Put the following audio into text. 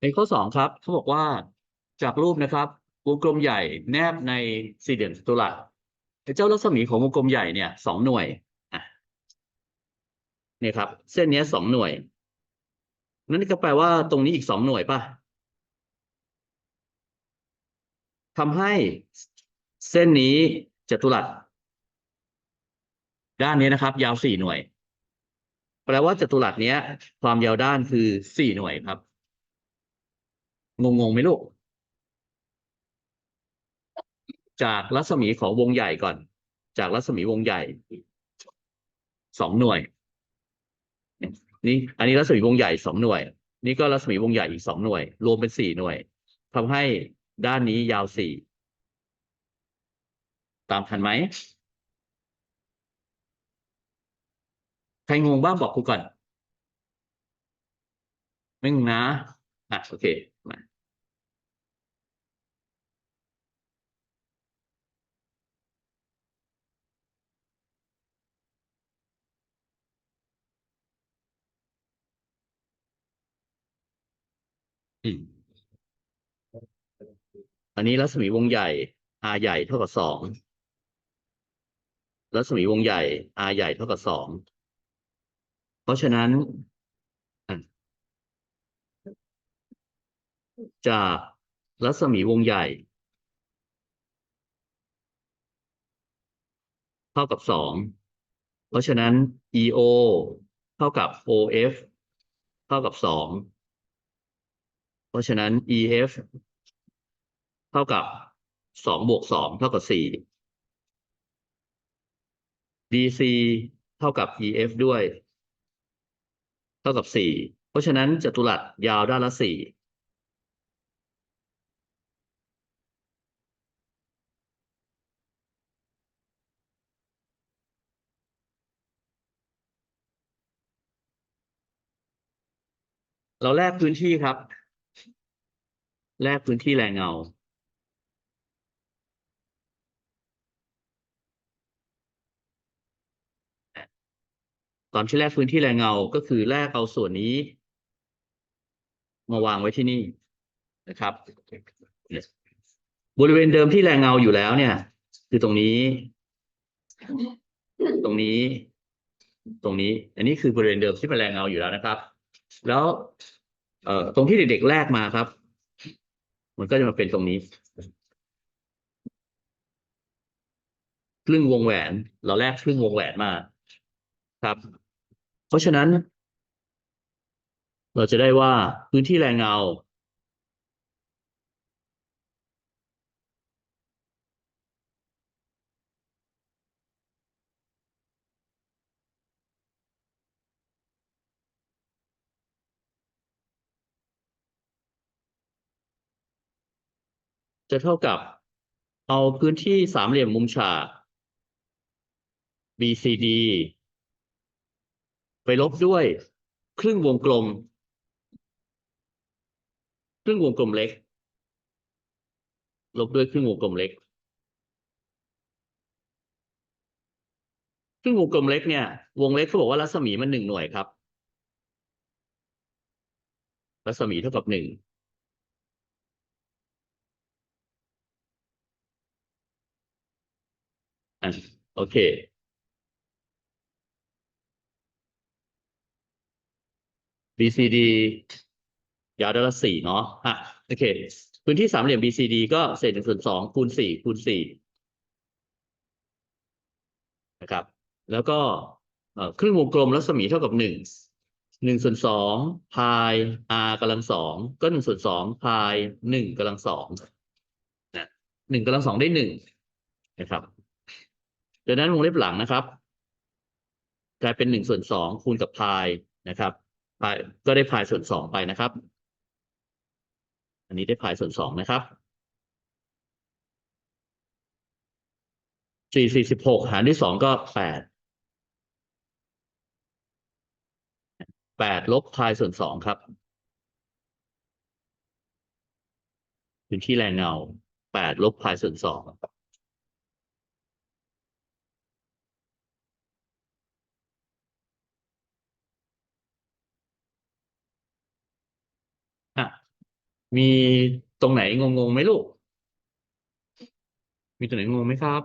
ในข้อสองครับเขาบอกว่าจากรูปนะครับวงกลมใหญ่แนบในสี่เหลี่ยมจัตุรัสเจ้ารัศมีของวงกลมใหญ่เนี่ยสองหน่วยเนี่ยครับ เส้นนี้สองหน่วย นั่นก็แปลว่าตรงนี้อีกสองหน่วยป่ะทำให้เส้นนี้จัตุรัสด้านนี้นะครับ ยาวสี่หน่วย แปลว่าจัตุรัสเนี้ย ความยาวด้านคือสี่หน่วยครับ งงงไหมลูก จากรัศมีของวงใหญ่ก่อน จากรัศมีวงใหญ่สองหน่วย นี่ อันนี้รัศมีวงใหญ่สองหน่วย นี่ก็รัศมีวงใหญ่อีกสองหน่วย รวมเป็นสี่หน่วยทำให้ด้านนี้ยาวสี่ตามทันไหมใครงงบ้างบอกครูก่อน ไม่งงนะ อะ โอเคมา อืมอันนี้รัศมีวงใหญ่ R ใหญ่เท่ากับสอง รัศมีวงใหญ่ R ใหญ่เท่ากับสอง เพราะฉะนั้นอะจากรัศมีวงใหญ่ เท่ากับสอง เพราะฉะนั้น EO เท่ากับ OF เท่ากับสอง เพราะฉะนั้น EF เท่ากับสองบวกสองเท่ากับสี่ DC เท่ากับ EF ด้วย เท่ากับสี่เพราะฉะนั้นจัตุรัสยาวด้านละสี่เราแลกพื้นที่ครับ แลกพื้นที่แรงเงา ตอนที่แลกพื้นที่แรงเงา ก็คือแลกเอาส่วนนี้ มาวางไว้ที่นี่นะครับ บริเวณเดิมที่แรงเงาอยู่แล้วเนี่ย คือตรงนี้ ตรงนี้ ตรงนี้ อันนี้คือบริเวณเดิมที่เป็นแรงเงาอยู่แล้วนะครับ แล้ว เอ่อตรงที่เด็กๆแลกมาครับ มันก็จะมาเป็นตรงนี้ ครึ่งวงแหวน เราแลกครึ่งวงแหวนมาครับ เพราะฉะนั้น เราจะได้ว่าพื้นที่แรงเงา จะเท่ากับเอาพื้นที่สามเหลี่ยมมุมฉาก BCD ไปลบด้วยครึ่งวงกลม ครึ่งวงกลมเล็ก ลบด้วยครึ่งวงกลมเล็ก ครึ่งวงกลมเล็กเนี่ย วงเล็กเขาบอกว่ารัศมีมันหนึ่งหน่วยครับ รัศมีเท่ากับหนึ่ง อะโอเค BCD ยาวด้านละสี่เนาะอะโอเค พื้นที่สามเหลี่ยม BCD ก็เศษหนึ่งส่วนสองคูณสี่คูณสี่นะครับ แล้วก็ครึ่งวงกลมรัศมีเท่ากับหนึ่งหนึ่งส่วนสองพาย r กำลังสองก็หนึ่งส่วนสองพายหนึ่งกำลังสองนะหนึ่งกำลังสองได้หนึ่งนะครับ ดังนั้นวงเล็บหลังนะครับ กลายเป็นหนึ่งส่วนสองคูณกับพายนะครับพายก็ได้พายส่วนสองไปนะครับ อันนี้ได้พายส่วนสองนะครับสี่สี่สิบหกหารด้วยสองก็แปดแปดลบพายส่วนสองครับพื้นที่แรงเงาแปดลบพายส่วนสอง มีตรงไหนงงๆไหมลูก มีตรงไหนงงไหมครับ